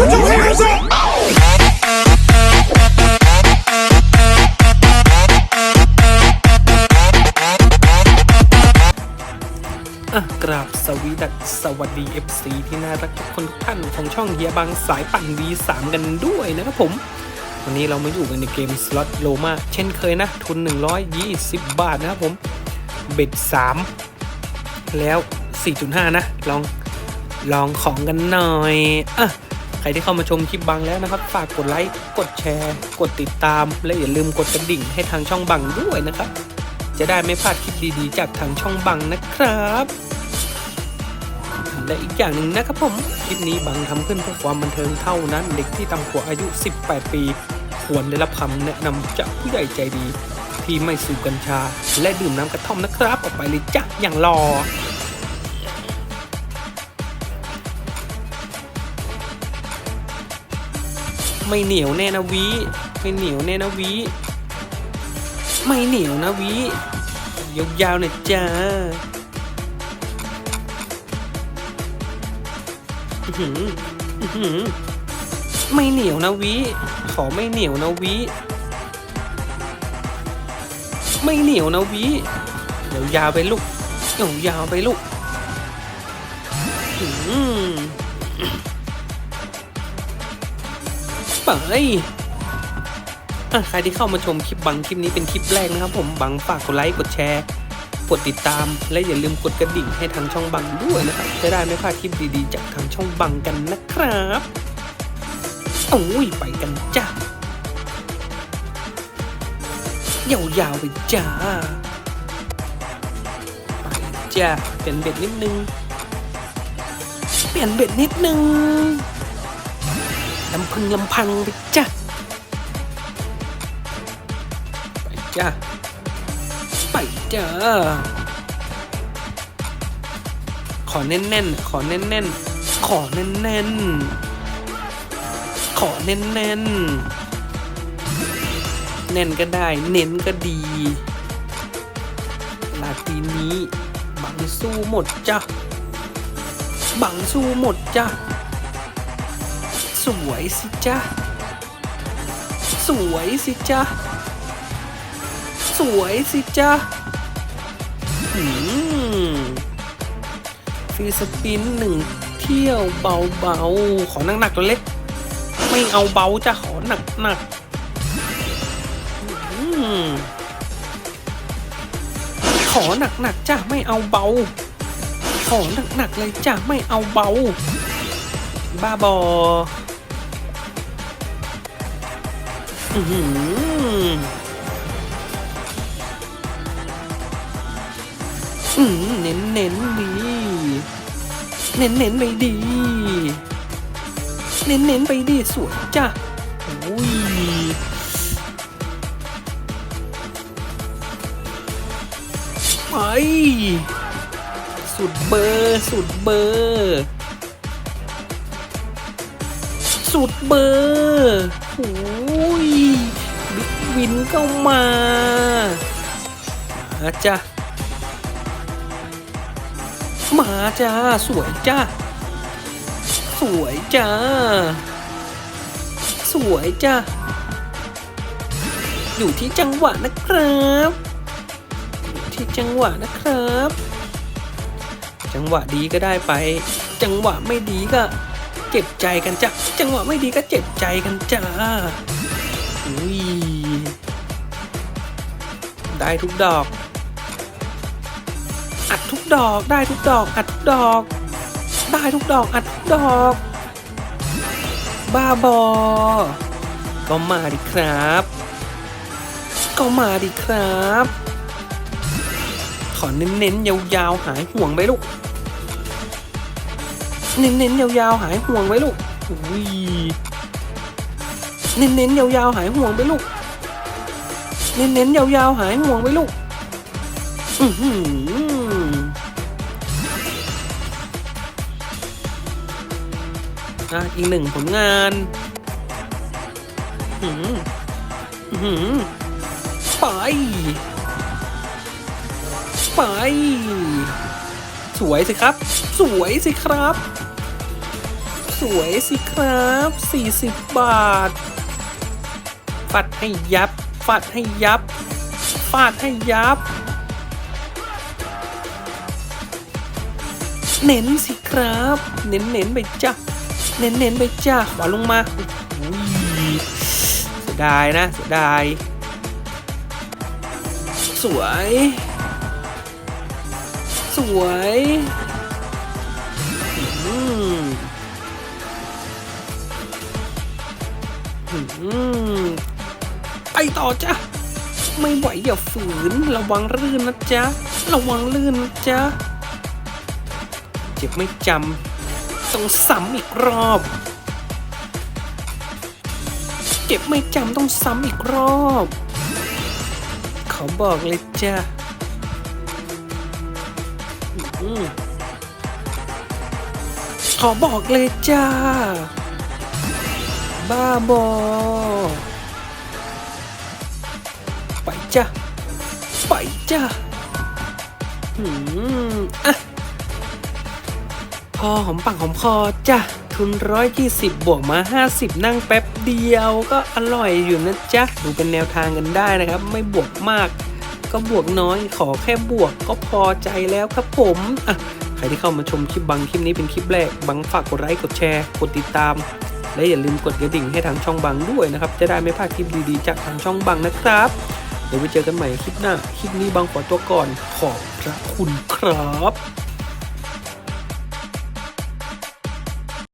Put your hands up! อะกราบสวีดัสสวัสดี FC ที่น่ารักทุกคนทุกท่านของช่องเฮียบางสายปั่น V3 กันด้วยนะครับผม วันนี้เรามาอยู่กันในเกมสล็อตโลมาเช่นเคยนะ ทุน 120 บาทนะครับผม เบ็ด 3 แล้ว 4.5 นะ ลองลองของกันหน่อยอะ ใครที่เข้ามาชมคลิปบังแล้วนะครับ ฝากกดไลค์กดแชร์ กดติดตาม และอย่าลืมกดกระดิ่งให้ทางช่องบังด้วยนะครับ จะได้ไม่พลาดคลิปดีๆ จากทางช่องบังนะครับและอีกอย่างหนึ่งนะครับผมคลิปนี้บังทำขึ้นเพื่อความบันเทิงเท่านั้น เด็กที่ต่ำกว่าอายุ 18 ปี ควรได้รับคำแนะนำจากผู้ใหญ่ใจดี ที่ไม่สูบกัญชา และดื่มน้ำกระท่อมนะครับออกไปเลยจ้ะอย่างรอ ไม่เหนียวแน่นะวิไม่เหนียวแน่นะวิไม่เหนียวนะวิยาวๆหน่อยจ้าอือหืออื้อหือไม่เหนียวนะวิขอไม่เหนียวนะวิไม่เหนียวนะวิยวยาวไปลูกเดี๋ยวยาวไปลูกอื้อหือ ไปใครที่เข้ามาชมคลิปบังคลิปนี้เป็นคลิปแรกนะครับ ผมบังฝากกดไลค์กดแชร์กดติดตามและอย่าลืมกดกระดิ่งให้ทางช่องบังด้วยนะครับจะได้ไม่พลาดคลิปดีๆ จากทางช่องบังกันนะครับโอ้ยไปกันจ้ายาวๆไปจ้าไปจ้าเปลี่ยนเบ็ดนิดนึง เปลี่ยนเบ็ดนิดนึง ลำพึงลำพังไปจ้าไปจ้าไปจ้าขอแน่นๆ ขอแน่นๆ ขอแน่นๆ ขอแน่นๆ แน่นก็ได้ เน้นก็ดี ลาตีนี้ บังสู้หมดจ้ะ บังสู้หมดจ้ะ สวยสิจ้ะสวยสิจ้ะสวยสิจ้าหืมฟรีสปินหนึ่งเที่ยวเบาๆ ขอหนักๆตัวเล็ก ไม่เอาเบาจ้ะขอหนักๆอืมขอหนักๆจ้ะไม่เอาเบา ขอหนักๆเลยจ้ะไม่เอาเบาบ้าบอ อือหืออืมเน้นเน้นๆดีเน้นเน้นๆไปดี เน้นเน้นๆไปดีสวยจ้ะโอ้ย ไป สุดเบอร์ สุดเบอร์ สุดเบอร์ โอ้ยบิ๊กวินก็มามาจ้ะมาจ้า สวยจ้า สวยจ้า สวยจ้า อยู่ที่จังหวะนะครับที่จังหวะนะครับ จังหวะดีก็ได้ไป จังหวะไม่ดีก็ เจ็บใจกันจ้ะจังหวะไม่ดีก็เจ็บใจกันจ้าอุ้ยได้ทุกดอก อัดทุกดอกได้ทุกดอก อัดทุกดอก ได้ทุกดอกอัดทุกดอก บ้าบอ ก็มาดิครับ ก็มาดิครับ ขอเน้นๆยาวๆหายห่วงไปลูก เน้นๆยาวๆหายห่วงไว้ลูกอุ้ยเน้นๆยาวๆหายห่วงไปลูก เน้นๆยาวๆหายห่วงไว้ลูก อือหืออะอีกหนึ่งผลงานอื้อหืออื้อหือไป ไป สวยสิครับ สวยสิครับ สวยสิครับ 40 บาทฟัดให้ยับฟัดให้ยับฟาดให้ยับ เน้นสิครับ เน้นเน้นไปจ้ะเน้นเน้นไปจ้ะขวาลงมาอุ้ยเสียดายนะเสียดาย สวย วยอืมอืมไปต่อจ้ะ ไม่ไหวอย่าฝืน ระวังลื่นนะจ๊ะ ระวังลื่นนะจ๊ะ เจ็บไม่จำต้องซ้ำอีกรอบ เจ็บไม่จำต้องซ้ำอีกรอบขอบอกเลยจ้ะ ขอบอกเลยจ้า บ้าบอ ไปจ้ะไปจ้ะหืมอะ พอหอมปากหอมคอจ้ะทุนร้อยยี่สิบบวกมาห้าสิบนั่งแป๊บเดียวก็อร่อยอยู่นะจ๊ะ ดูเป็นแนวทางกันได้นะครับ ไม่บวกมาก ก็บวกน้อย ขอแค่บวกก็พอใจแล้วครับผมอะใครที่เข้ามาชมคลิปบังคลิปนี้เป็นคลิปแรกบังฝากกดไลค์กดแชร์กดติดตาม และอย่าลืมกดกระดิ่งให้ทางช่องบังด้วยนะครับ จะได้ไม่พลาดคลิปดีๆจากทางช่องบังนะครับเดี๋ยวไปเจอกันใหม่คลิปหน้า คลิปนี้บังขอตัวก่อนขอบพระคุณครับ